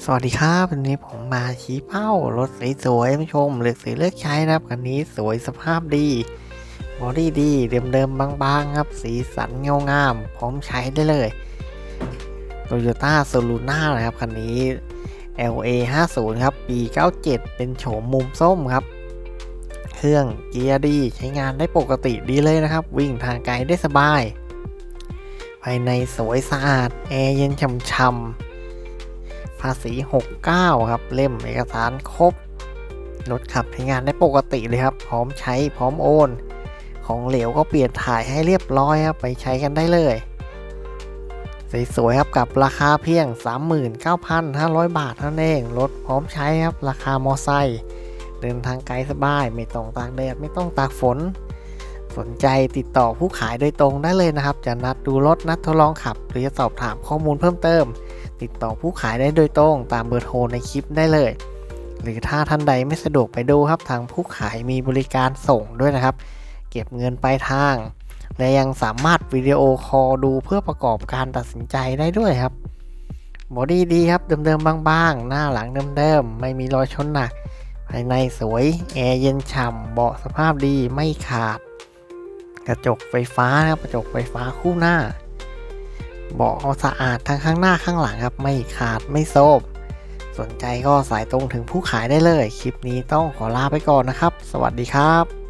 สวัสดีครับวันนี้ผมมาชี้เป้ารถสวยๆมาชมเลือกซื้อเลือกใช้นะครับคันนี้สวยสภาพดีบอดี้ดีเดิมๆบางๆครับ สีสันเงางามพร้อมใช้ได้เลย Toyota s o l u n a นะครับคันนี้ LA 50ครับ ปี 97 เป็นโฉมมุมส้มครับ เครื่องเกียร์ดีใช้งานได้ปกติดีเลยนะครับ วิ่งทางไกลได้สบาย ภายในสวยสะอาด แอร์เย็นช่ำๆ ภาษี 69 ครับ เล่มเอกสารครบ รถขับใช้งานได้ปกติเลยครับ พร้อมใช้พร้อมโอน ของเหลวก็เปลี่ยนถ่ายให้เรียบร้อยครับ ไปใช้กันได้เลยสวยๆครับกับราคาเพียง 39,500 บาทเท่านั้นเอง รถพร้อมใช้ครับ ราคามอไซค์เดินทางไกลสบาย ไม่ต้องตากแดดไม่ต้องตากฝน สนใจติดต่อผู้ขายโดยตรงได้เลยนะครับ จะนัดดูรถนัดทดลองขับ หรือจะสอบถามข้อมูลเพิ่มเติม ติดต่อผู้ขายได้โดยตรงตามเบอร์โทรในคลิปได้เลย หรือถ้าท่านใดไม่สะดวกไปดูครับทางผู้ขายมีบริการส่งด้วยนะครับ เก็บเงินปลายทาง และยังสามารถวิดีโอคอลดูเพื่อประกอบการตัดสินใจได้ด้วยครับบอดี้ดีครับเดิมๆบางๆ หน้าหลังเดิมๆไม่มีรอยชนหนัก ภายในสวย แอร์เย็นฉ่ำเบาะสภาพดีไม่ขาด กระจกไฟฟ้านะครับกระจกไฟฟ้าคู่หน้า เบาะสะอาดทั้งข้างหน้าข้างหลังครับ ไม่ขาดไม่โซบสนใจก็สายตรงถึงผู้ขายได้เลย คลิปนี้ต้องขอลาไปก่อนนะครับ สวัสดีครับ